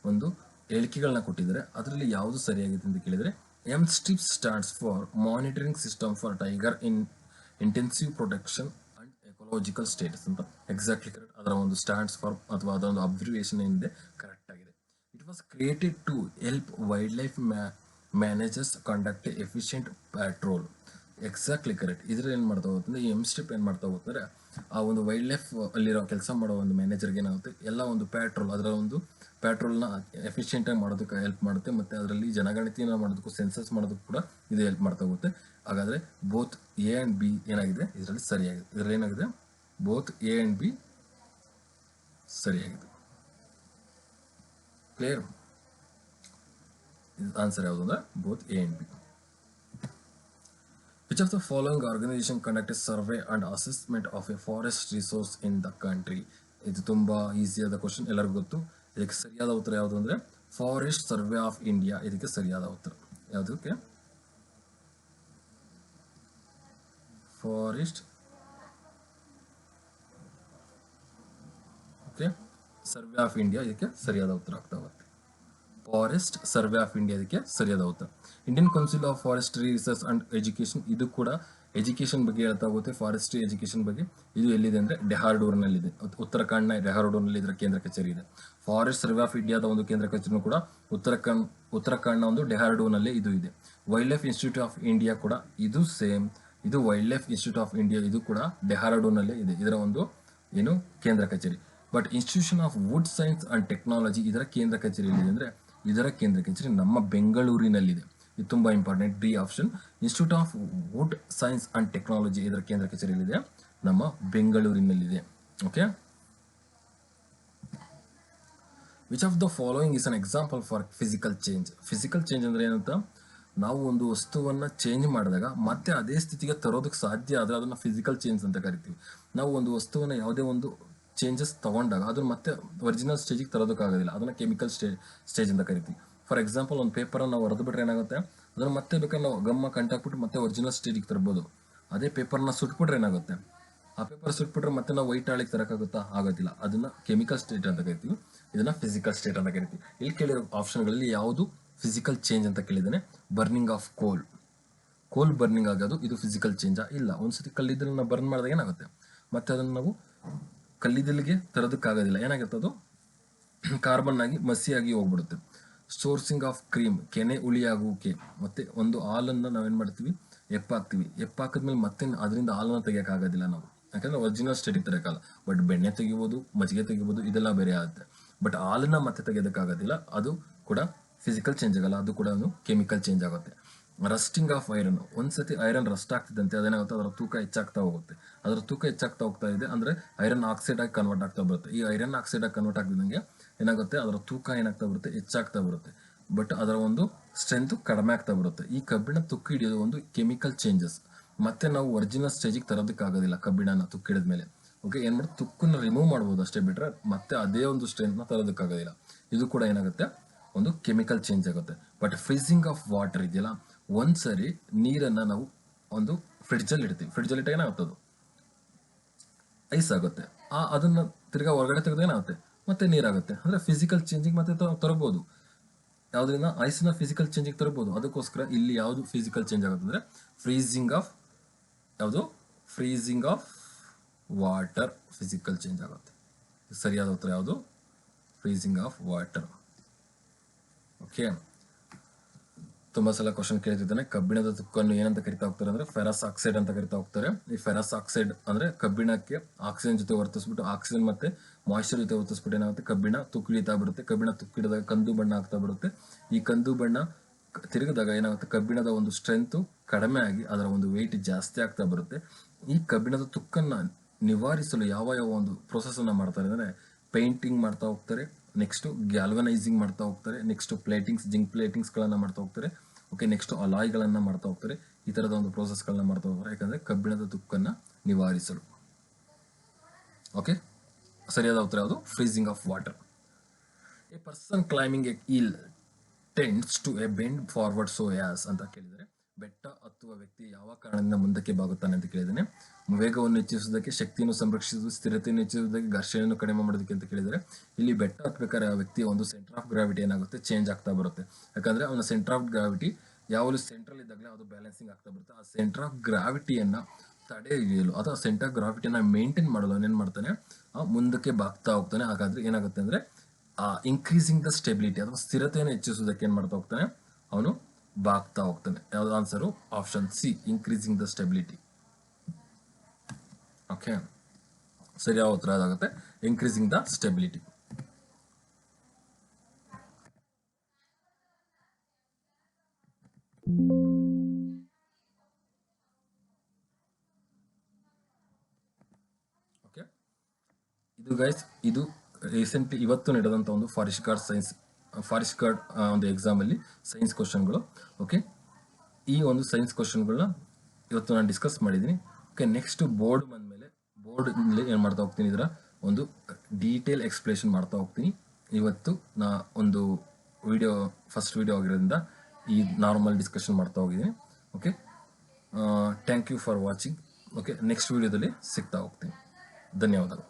ಒಂದು ಹೇಳಿಕೆಗಳನ್ನ ಕೊಟ್ಟಿದ್ದಾರೆ. ಅದರಲ್ಲಿ ಯಾವುದು ಸರಿಯಾಗಿದೆ ಅಂತ ಕೇಳಿದರೆ M stripes stands for monitoring system for tiger in intensive protection and ecological status ಅಂತ. ಎಕ್ಸಾಕ್ಟ್ಲಿ ಕರೆಕ್ಟ್ ಅದರ ಒಂದು ಸ್ಟ್ಯಾಂಡ್ಸ್ ಫಾರ್ ಅಥವಾ ಅದರ ಒಂದು ಅಬ್ಸರ್ವೇಷನ್ ಏನಿದೆ ಕರೆಕ್ಟ್ ಆಗಿದೆ. It was created to help wildlife managers conduct efficient patrol exactly correct ಇದ್ರೆ ಏನು ಮಾಡ್ತಾ ಹೋಗುತ್ತೆ ಈ ಎಂ ಸ್ಟ್ರಿಪ್ ಏನು ಮಾಡ್ತಾ ಹೋಗ್ತಾರೆ ಆ ಒಂದು ವೈಲ್ಡ್ ಲೈಫ್ ಅಲ್ಲಿರೋ ಕೆಲಸ ಮಾಡೋ ಒಂದು ಮ್ಯಾನೇಜರ್ಗೆ ಏನಾಗುತ್ತೆ ಎಲ್ಲ ಒಂದು ಪ್ಯಾಟ್ರೋಲ್ ಅದರ ಒಂದು ಪ್ಯಾಟ್ರೋಲ್ನ ಎಫಿಷಿಯೆಂಟಾಗಿ ಮಾಡೋದಕ್ಕೆ ಹೆಲ್ಪ್ ಮಾಡುತ್ತೆ, ಮತ್ತು ಅದರಲ್ಲಿ ಜನಗಣತಿನ ಮಾಡೋದಕ್ಕೂ ಸೆನ್ಸಸ್ ಮಾಡೋದಕ್ಕೂ ಕೂಡ ಇದು ಹೆಲ್ಪ್ ಮಾಡ್ತಾ ಹೋಗುತ್ತೆ. ಹಾಗಾದರೆ ಬೋತ್ ಎ ಆ್ಯಂಡ್ ಬಿ ಏನಾಗಿದೆ, ಇದರಲ್ಲಿ ಸರಿಯಾಗಿದೆ. ಇದರಲ್ಲಿ ಏನಾಗಿದೆ? ಬೋತ್ ಎ ಆ್ಯಂಡ್ ಬಿ ಸರಿಯಾಗಿದೆ. ಕ್ಲಿಯರ್ ಆನ್ಸರ್ ಯಾವುದು ಅಂದರೆ both A and B Which of the following organization conduct a survey and assessment of a forest resource in the country? ಇದು ತುಂಬಾ ಈಸಿಯಾದ ಕ್ವಶನ್ ಎಲ್ಲರಿಗೂ ಗೊತ್ತು? ಇದಕ್ಕೆ ಸರಿಯಾದ ಉತ್ತರ ಯಾವುದು ಅಂದ್ರೆ ಫಾರೆಸ್ಟ್ ಸರ್ವೆ ಆಫ್ ಇಂಡಿಯಾ ಇದಕ್ಕೆ ಸರಿಯಾದ ಉತ್ತರ. ಯಾವುದಕ್ಕೆ forest okay survey of India ಇದಕ್ಕೆ ಸರಿಯಾದ ಉತ್ತರ ಆಗ್ತಾ ಹೋಗುತ್ತೆ ಫಾರೆಸ್ಟ್ ಸರ್ವೆ ಆಫ್ ಇಂಡಿಯಾ ಅದಕ್ಕೆ ಸರಿಯಾದ ಉತ್ತರ. Indian council of forestry research and education ಇದು ಕೂಡ ಎಜುಕೇಶನ್ ಬಗ್ಗೆ ಹೇಳ್ತಾ ಹೋಗುತ್ತೆ. ಫಾರೆಸ್ಟ್ರಿ ಎಜುಕೇಶನ್ ಬಗ್ಗೆ ಇದು ಎಲ್ಲಿದೆ ಅಂದರೆ ಡೆಹಾರ್ಡೂರ್ನಲ್ಲಿದೆ ಉತ್ತರಾಖಂಡ್ನ ಡೆಹಾರ್ಡೂರ್ನಲ್ಲಿ ಇದರ ಕೇಂದ್ರ ಕಚೇರಿ ಇದೆ. ಫಾರೆಸ್ಟ್ ಸರ್ವೆ ಆಫ್ ಇಂಡಿಯಾದ ಒಂದು ಕೇಂದ್ರ ಕಚೇರಿನೂ ಕೂಡ ಉತ್ತರಾಖಂಡ್, ಉತ್ತರಾಖಂಡ್ನ ಒಂದು ಡೆಹಾರ್ಡೂರ್ನಲ್ಲಿ ಇದು ಇದೆ. Wild life institute of India ಕೂಡ ಇದು ಸೇಮ್ ಇದು wild life institute of India ಇದು ಕೂಡ ಡೆಹಾರ್ಡೂರ್ನಲ್ಲೇ ಇದೆ. ಇದರ ಒಂದು ಏನು ಕೇಂದ್ರ ಕಚೇರಿ. But institution of wood science and technology ಇದರ ಕೇಂದ್ರ ಕಚೇರಿ ಎಲ್ಲಿದೆ ಅಂದ್ರೆ ಇದರ ಕೇಂದ್ರ ಕಚೇರಿ ನಮ್ಮ ಬೆಂಗಳೂರಿನಲ್ಲಿದೆ. ಇದು ತುಂಬ important D option institute of wood science and technology ಇದರ ಕೇಂದ್ರ ಕಚೇರಿಯಲ್ಲಿದೆ ನಮ್ಮ ಬೆಂಗಳೂರಿನಲ್ಲಿದೆ. Okay which of the following is an example for physical change physical change ಅಂದ್ರೆ ಏನಂತ? ನಾವು ಒಂದು ವಸ್ತುವನ್ನ ಚೇಂಜ್ ಮಾಡಿದಾಗ ಮತ್ತೆ ಅದೇ ಸ್ಥಿತಿಗೆ ತರೋದಕ್ಕೆ ಸಾಧ್ಯ ಆದರೆ ಅದನ್ನು ಫಿಸಿಕಲ್ ಚೇಂಜ್ ಅಂತ ಕರಿತೀವಿ. ನಾವು ಒಂದು ವಸ್ತುವನ್ನು ಯಾವುದೇ ಒಂದು ಚೇಂಜಸ್ ತಗೊಂಡಾಗ ಅದನ್ನ ಮತ್ತೆ ಒರಿಜಿನಲ್ ಸ್ಟೇಜಿಗೆ ತರೋದಕ್ಕಾಗೋದಿಲ್ಲ. ಅದನ್ನ ಕೆಮಿಕಲ್ ಸ್ಟೇ ಸ್ಟೇಜ್ ಅಂತ ಕರಿತೀವಿ. ಫಾರ್ ಎಕ್ಸಾಂಪಲ್ ಒಂದು ಪೇಪರ್ ನಾವು ಹೊರದು ಬಿಟ್ರೆ ಏನಾಗುತ್ತೆ? ಅದನ್ನ ಮತ್ತೆ ಬೇಕಾದ್ರೆ ನಾವು ಗಮ್ಮ ಕಂಟಾಕ್ಬಿಟ್ಟು ಮತ್ತೆ ಒರಿಜಿನಲ್ ಸ್ಟೇಜಿಗೆ ತರ್ಬೋದು. ಅದೇ ಪೇಪರ್ನ ಸುಟ್ಬಿಟ್ರೆ ಏನಾಗುತ್ತೆ? ಆ ಪೇಪರ್ ಸುಟ್ಬಿಟ್ರೆ ಮತ್ತೆ ನಾವು ವೈಟ್ ಆಳಿಗೆ ತರಕಾಗುತ್ತಾ ಆಗೋದಿಲ್ಲ. ಅದನ್ನ ಕೆಮಿಕಲ್ ಸ್ಟೇಟ್ ಅಂತ ಕರಿತೀವಿ. ಇದನ್ನ ಫಿಸಿಕಲ್ ಸ್ಟೇಟ್ ಅಂತ ಕರಿತೀವಿ. ಇಲ್ಲಿ ಕೇಳಿರೋ ಆಪ್ಷನ್ಗಳಲ್ಲಿ ಯಾವುದು ಫಿಸಿಕಲ್ ಚೇಂಜ್ ಅಂತ ಕೇಳಿದಾನೆ ಬರ್ನಿಂಗ್ ಆಫ್ ಕೋಲ್ ಕೋಲ್ ಬರ್ನಿಂಗ್ ಆಗೋದು, ಇದು ಫಿಸಿಕಲ್ ಚೇಂಜಾ ಇಲ್ಲ. ಒಂದ್ಸತಿ ನಾವು ಬರ್ನ್ ಮಾಡಿದಾಗ ಏನಾಗುತ್ತೆ? ಮತ್ತೆ ಅದನ್ನ ನಾವು ಕಲ್ಲಿದ್ದಲಿಗೆ ತರೋದಕ್ಕಾಗೋದಿಲ್ಲ. ಏನಾಗುತ್ತೆ ಅದು? [CLEARS THROAT] ಕಾರ್ಬನ್ ಆಗಿ ಮಸಿಯಾಗಿ ಹೋಗ್ಬಿಡುತ್ತೆ. ಸೋರ್ಸಿಂಗ್ ಆಫ್ ಕ್ರೀಮ್, ಕೆನೆ ಉಳಿಯಾಗುವಿಕೆ ಮತ್ತೆ ಒಂದು ಹಾಲನ್ನು ನಾವೇನು ಮಾಡ್ತೀವಿ? ಎಪ್ಪಾಕ್ತಿವಿ. ಎಪ್ಪಾಕಿದ್ಮೇಲೆ ಮತ್ತೆ ಅದರಿಂದ ಹಾಲನ್ನ ತೆಗಿಯಕ್ಕಾಗೋದಿಲ್ಲ ನಾವು. ಯಾಕಂದ್ರೆ ಒರಿಜಿನಲ್ ಸ್ಟೇಟಿಗೆ ತರಕಾಲ ಬಟ್ ಬೆಣ್ಣೆ ತೆಗಿಬೋದು, ಮಜ್ಜಿಗೆ ತೆಗಿಬೋದು, ಇದೆಲ್ಲ ಬೇರೆ ಆಗುತ್ತೆ. ಬಟ್ ಹಾಲನ್ನು ಮತ್ತೆ ತೆಗೆಯೋದಕ್ಕಾಗೋದಿಲ್ಲ. ಅದು ಕೂಡ ಫಿಸಿಕಲ್ ಚೇಂಜ್ ಆಗಲ್ಲ. ಅದು ಕೂಡ ಕೆಮಿಕಲ್ ಚೇಂಜ್ ಆಗುತ್ತೆ. ರಸ್ಟಿಂಗ್ ಆಫ್ ಐರನ್ ಒಂದ್ಸತಿ ಐರನ್ ರಸ್ಟ್ ಆಗ್ತಿದ್ದಂತೆ, ಅದೇನಾಗುತ್ತೆ? ಅದರ ತೂಕ ಹೆಚ್ಚಾಗ್ತಾ ಹೋಗುತ್ತೆ. ಅದರ ತೂಕ ಹೆಚ್ಚಾಗ್ತಾ ಹೋಗ್ತಾ ಇದೆ, ಅಂದ್ರೆ ಐರನ್ ಆಕ್ಸೈಡ್ ಆಗಿ ಕನ್ವರ್ಟ್ ಆಗ್ತಾ ಬರುತ್ತೆ. ಈ ಐರನ್ ಆಕ್ಸೈಡ್ ಆಗಿ ಕನ್ವರ್ಟ್ ಆಗಿದಂಗೆ ಏನಾಗುತ್ತೆ? ಅದರ ತೂಕ ಏನಾಗ್ತಾ ಬರುತ್ತೆ? ಹೆಚ್ಚಾಗ್ತಾ ಬರುತ್ತೆ. ಬಟ್ ಅದರ ಒಂದು ಸ್ಟ್ರೆಂತ್ ಕಡಿಮೆ ಆಗ್ತಾ ಬರುತ್ತೆ. ಈ ಕಬ್ಬಿಣ ತುಕ್ಕು ಹಿಡಿಯೋದು ಒಂದು ಕೆಮಿಕಲ್ ಚೇಂಜಸ್ ಮತ್ತೆ ನಾವು ಒರಿಜಿನಲ್ ಸ್ಟೇಜಿಗೆ ತರೋದಕ್ಕಾಗೋದಿಲ್ಲ ಕಬ್ಬಿಣನ ತುಕ್ಕು ಹಿಡಿದ ಮೇಲೆ. ಓಕೆ ಏನ್ ಮಾಡಿ ತುಕ್ಕನ್ನ ರಿಮೂವ್ ಮಾಡ್ಬೋದು ಅಷ್ಟೇ ಬಿಟ್ರೆ ಮತ್ತೆ ಅದೇ ಒಂದು ಸ್ಟ್ರೆಂತ್ನ ತರೋದಕ್ಕಾಗೋದಿಲ್ಲ ಇದು ಕೂಡ ಏನಾಗುತ್ತೆ? ಒಂದು ಕೆಮಿಕಲ್ ಚೇಂಜ್ ಆಗುತ್ತೆ. ಬಟ್ ಫ್ರೀಸಿಂಗ್ ಆಫ್ ವಾಟರ್ ಇದೆಯಲ್ಲ ಒಂದ್ಸರಿ ನೀರನ್ನ ನಾವು ಒಂದು ಫ್ರಿಡ್ಜಲ್ಲಿ ಇಡ್ತೀವಿ. ಫ್ರಿಡ್ಜಲ್ಲಿ ಇಟ್ಟಾಗ ಅದು ಐಸ್ ಆಗುತ್ತೆ ಆ ಅದನ್ನ ತಿರ್ಗಾ ಹೊರಗಡೆ ತೆಗೆದ ಏನಾಗುತ್ತೆ? ಮತ್ತೆ ನೀರಾಗುತ್ತೆ. ಅಂದ್ರೆ ಫಿಸಿಕಲ್ ಚೇಂಜಿಂಗ್ ಮತ್ತೆ ತರಬಹುದು ಯಾವುದರಿಂದ? ಐಸ್ನ ಫಿಸಿಕಲ್ ಚೇಂಜಿಗೆ ತರಬಹುದು ಅದಕ್ಕೋಸ್ಕರ ಇಲ್ಲಿ ಯಾವುದು ಫಿಸಿಕಲ್ ಚೇಂಜ್ ಆಗುತ್ತೆ ಅಂದ್ರೆ ಫ್ರೀಸಿಂಗ್ ಆಫ್ ಯಾವುದು? Freezing of water physical change ಆಗುತ್ತೆ. ಸರಿಯಾದ ಉತ್ತರ ಯಾವುದು? ಫ್ರೀಸಿಂಗ್ ಆಫ್ ವಾಟರ್ ಓಕೆ ತುಂಬಾ ಸಲ ಕ್ವಶನ್ ಕೇಳ್ತಿದ್ದಾನೆ. ಕಬ್ಬಿಣದ ತುಕ್ಕನ್ನು ಏನಂತ ಕರಿತಾ ಹೋಗ್ತಾರೆ ಅಂದ್ರೆ ಫೆರಸ್ ಆಕ್ಸೈಡ್ ಅಂತ ಕರಿತಾ ಹೋಗ್ತಾರೆ. ಈ ಫೆರಸ್ ಆಕ್ಸೈಡ್ ಅಂದ್ರೆ ಕಬ್ಬಿಣಕ್ಕೆ ಆಕ್ಸಿಜನ್ ಜೊತೆ ವರ್ತಿಸ್ಬಿಟ್ಟು ಆಕ್ಸಿಜನ್ ಮತ್ತೆ ಮಾಯಿಶ್ಚರ್ ಜೊತೆ ವರ್ತಿಸ್ಬಿಟ್ಟು ಏನಾಗುತ್ತೆ? ಕಬ್ಬಿಣ ತುಕ್ಕಿಡಿತಾ ಬರುತ್ತೆ. ಕಬ್ಬಿಣ ತುಕ್ಕಿಡಿದಾಗ ಕಂದು ಬಣ್ಣ ಆಗ್ತಾ ಬರುತ್ತೆ. ಈ ಕಂದು ಬಣ್ಣ ತಿರುಗಿದಾಗ ಏನಾಗುತ್ತೆ? ಕಬ್ಬಿಣದ ಒಂದು ಸ್ಟ್ರೆಂತ್ ಕಡಿಮೆ ಆಗಿ ಅದರ ಒಂದು ವೆಯ್ಟ್ ಜಾಸ್ತಿ ಆಗ್ತಾ ಬರುತ್ತೆ. ಈ ಕಬ್ಬಿಣದ ತುಕ್ಕನ್ನ ನಿವಾರಿಸಲು ಯಾವ ಯಾವ ಒಂದು ಪ್ರೊಸೆಸ್ ಅನ್ನ ಮಾಡ್ತಾರೆ ಅಂದ್ರೆ ಪೇಂಟಿಂಗ್ ಮಾಡ್ತಾ ಹೋಗ್ತಾರೆ. ನೆಕ್ಸ್ಟ್ ಗ್ಯಾಲ್ವನೈಸಿಂಗ್ ಮಾಡ್ತಾ ಹೋಗ್ತಾರೆ. ನೆಕ್ಸ್ಟ್ ಪ್ಲೇಟಿಂಗ್ಸ್ ಜಿಂಕ್ ಪ್ಲೇಟಿಂಗ್ಸ್ ಗಳನ್ನ ಮಾಡ್ತಾ ಹೋಗ್ತಾರೆ. ಓಕೆ ನೆಕ್ಸ್ಟ್ ಅಲಾಯ್ಗಳನ್ನು ಮಾಡ್ತಾ ಹೋಗ್ತಾರೆ. ಈ ತರದ ಒಂದು ಪ್ರೋಸೆಸ್ಗಳನ್ನ ಗಳನ್ನ ಮಾಡ್ತಾ ಹೋಗ್ತಾರೆ. ಯಾಕಂದ್ರೆ ಕಬ್ಬಿಣದ ತುಕ್ಕನ್ನ ನಿವಾರಿಸಲು. ಓಕೆ ಸರಿಯಾದ ಉತ್ತರ ಯಾವುದು? Freezing of water a person climbing a hill tends to a bend forward so as ಅಂತ ಕೇಳಿದರೆ ಬೆಟ್ಟ ಹತ್ತುವ ವ್ಯಕ್ತಿ ಯಾವ ಕಾರಣದಿಂದ ಮುಂದಕ್ಕೆ ಬಾಗುತ್ತಾನೆ ಅಂತ ಕೇಳಿದ್ದಾನೆ. ವೇಗವನ್ನು ಹೆಚ್ಚಿಸುವುದಕ್ಕೆ, ಶಕ್ತಿಯನ್ನು ಸಂರಕ್ಷಿಸುವುದು, ಸ್ಥಿರತೆಯನ್ನು ಹೆಚ್ಚಿಸುವುದಕ್ಕೆ, ಘರ್ಷಣೆಯನ್ನು ಕಡಿಮೆ ಮಾಡೋದಕ್ಕೆ ಅಂತ ಕೇಳಿದರೆ ಇಲ್ಲಿ ಬೆಟ್ಟ ಹತ್ಬೇಕಾದ್ರೆ ಆ ವ್ಯಕ್ತಿಯ ಒಂದು ಸೆಂಟರ್ ಆಫ್ ಗ್ರಾವಿಟಿ ಏನಾಗುತ್ತೆ? ಚೇಂಜ್ ಆಗ್ತಾ ಬರುತ್ತೆ. ಯಾಕಂದ್ರೆ ಅವನ ಸೆಂಟರ್ ಆಫ್ ಗ್ರಾವಿಟಿ ಯಾವಾಗಲೂ ಸೆಂಟ್ರಲ್ ಇದ್ದಾಗಲೇ ಅದು ಬ್ಯಾಲೆನ್ಸಿಂಗ್ ಆಗ್ತಾ ಬರುತ್ತೆ. ಆ ಸೆಂಟರ್ ಆಫ್ ಗ್ರಾವಿಟಿಯನ್ನು ತಡೆ ಹಿಡಿಯಲು ಅಥವಾ ಸೆಂಟರ್ ಆಫ್ ಗ್ರಾವಿಟಿಯನ್ನು ಮೇಂಟೈನ್ ಮಾಡಲು ಅವನೇನು ಮಾಡ್ತಾನೆ? ಮುಂದಕ್ಕೆ ಬಾಗ್ತಾ ಹೋಗ್ತಾನೆ. ಹಾಗಾದ್ರೆ ಏನಾಗುತ್ತೆ ಅಂದ್ರೆ ಆ ಇನ್ಕ್ರೀಸಿಂಗ್ ದ ಸ್ಟೆಬಿಲಿಟಿ ಅಥವಾ ಸ್ಥಿರತೆಯನ್ನು ಹೆಚ್ಚಿಸುವುದಕ್ಕೆ ಏನು ಮಾಡ್ತಾ ಹೋಗ್ತಾನೆ? ಅವನು ಬಾಗ್ತಾ ಹೋಗ್ತಾನೆ. ಯಾವ್ದು answer option C increasing the stability okay ಸರಿಯಾದ ಉತ್ತರ ಅದಾಗುತ್ತೆ? ಇನ್ಕ್ರೀಸಿಂಗ್ ದ ಸ್ಟೆಬಿಲಿಟಿ ಇದು ಗೈಸ್ ಇದು ರೀಸೆಂಟ್ಲಿ ಇವತ್ತು ನಡೆದಂಥ ಒಂದು forest guard science forest guard ಒಂದು ಎಕ್ಸಾಮಲ್ಲಿ ಸೈನ್ಸ್ ಕ್ವಶನ್ಗಳು ಓಕೆ ಈ ಒಂದು ಸೈನ್ಸ್ ಕ್ವಶನ್ಗಳನ್ನ ಇವತ್ತು ನಾನು ಡಿಸ್ಕಸ್ ಮಾಡಿದ್ದೀನಿ. ಓಕೆ ನೆಕ್ಸ್ಟ್ ಬೋರ್ಡ್ ಬಂದಮೇಲೆ ಬೋರ್ಡ್ ಏನು ಮಾಡ್ತಾ ಹೋಗ್ತೀನಿ ಇದರ? ಒಂದು ಡೀಟೇಲ್ ಎಕ್ಸ್ಪ್ಲೇಷನ್ ಮಾಡ್ತಾ ಹೋಗ್ತೀನಿ. ಇವತ್ತು ನಾ ಒಂದು ವಿಡಿಯೋ ಫಸ್ಟ್ ವಿಡಿಯೋ ಆಗಿರೋದ್ರಿಂದ ಈ ನಾರ್ಮಲ್ ಡಿಸ್ಕಷನ್ ಮಾಡ್ತಾ ಹೋಗಿದ್ದೀನಿ okay thank you for watching okay next ವಿಡಿಯೋದಲ್ಲಿ ಸಿಗ್ತಾ ಹೋಗ್ತೀನಿ. ಧನ್ಯವಾದಗಳು.